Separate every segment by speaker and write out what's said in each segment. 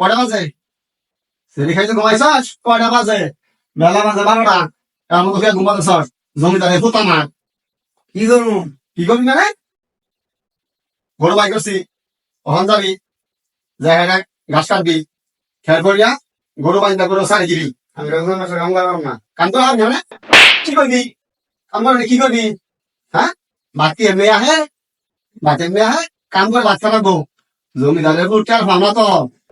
Speaker 1: কয়টা বাজে? সেরি খাইতে ঘুমাইছাস কয়টা বাজে? বেলা বাজে বারোটা। এর মতো ফিরে ঘুমাতেছস জমিদারে পুতা না
Speaker 2: কি করব
Speaker 1: কি করবি মানে? গরু বাই করছি। ওখান যাবি। যাই হেনে ঘাস কাটবি। খেয়াল করিয়া গরু বাইন্দা গরু সারি দিবি।
Speaker 2: আমি রোজন মাসে কাম করলাম না।
Speaker 1: কাম তো হার মানে কি করবি? কাম করে, কি করবি? হ্যাঁ? বাতি এমনি আহে? বাতি এমনি আহে? কাম করে বাচ্চা রাখব জমিদারের আর ভাবনা তো।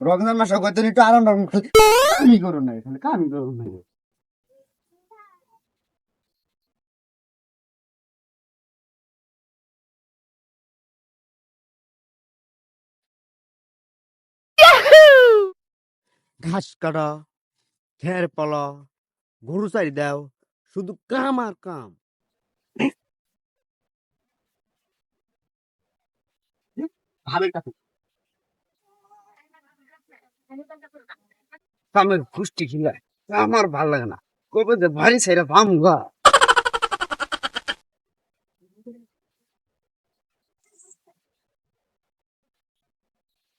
Speaker 2: রমজান মাসে কতদিন একটু আরাম আরাম করে কামই করো না এখানে কামই করো না। ঘাস কাটা খের পালা গরু চারি দাও শুধু কাম আর কাম।
Speaker 1: ভাবের কাছে।
Speaker 2: কামের পুষ্টি খিলায় আমার ভালো লাগে না। কবে যে ভারী ছেড়ে পাম গা।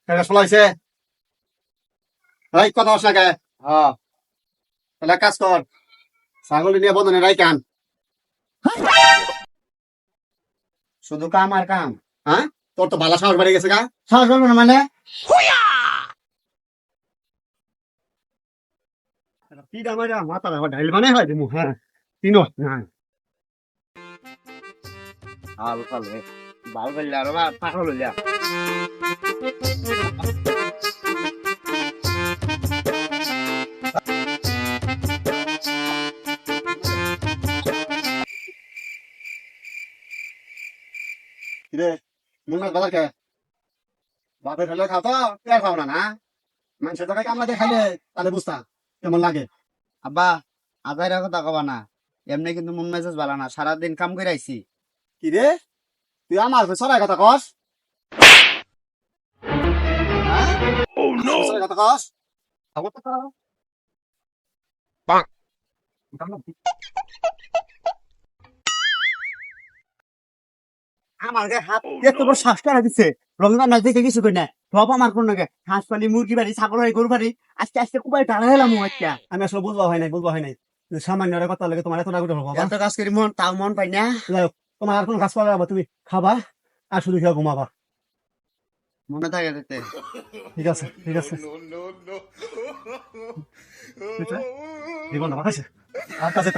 Speaker 1: এটা শোনাইছে এই কথা হস না কে
Speaker 2: হ্যাঁ।
Speaker 1: তাহলে কাজ কর। ছাগল নিয়ে বদনে রাই কান
Speaker 2: শুধু কাম আর কাম
Speaker 1: হ্যাঁ? তোর তো ভালো সাহস বেড়ে গেছে গা।
Speaker 2: সাহস করব না মানে?
Speaker 1: পিডা মারা মাথা ঢাইল মানে হয় দিমু হ্যাঁ। তিনো হ্যাঁ।
Speaker 2: ভালো ভালো ভালো ভালো আর পাগল হইলা।
Speaker 1: কিরে? মুন্না বাজার কে? বাপের হলে খাও তো পেয়ার খাও না না? মানুষের জায়গায় কামলা দিয়ে খাইলে তাহলে বুঝতা কেমন লাগে?
Speaker 2: আব্বা কথা কবা না এমনি কিন্তু মন মেজাজ ভালো না সারাদিন কাম করে আইছি।
Speaker 1: কি রে তুই আমার সরাই কথা কস। কথা কস। খবর তো
Speaker 2: আমার গায়ে হাত এত বড় শ্বাস কারা দিচ্ছে রমজান মাস দেখে কিছু কই না। সব আমার কোন নাকি হাঁস পালি মুরগি বাড়ি ছাগল বাড়ি গরু বাড়ি কুবাই টানা হেলাম একটা
Speaker 1: আমি আসলে বুঝবা হয় নাই বুঝবা হয় নাই। সামান্য কথা লাগে তোমার এত রাগ উঠে বাবা।
Speaker 2: এত কাজ করি মন তাও মন পাই না।
Speaker 1: তোমার আর কোনো কাজ করা যাবে তুমি খাবা আর শুধু খেয়ে ঘুমাবা।
Speaker 2: মনে থাকে
Speaker 1: ঠিক আছে ঠিক আর কাছে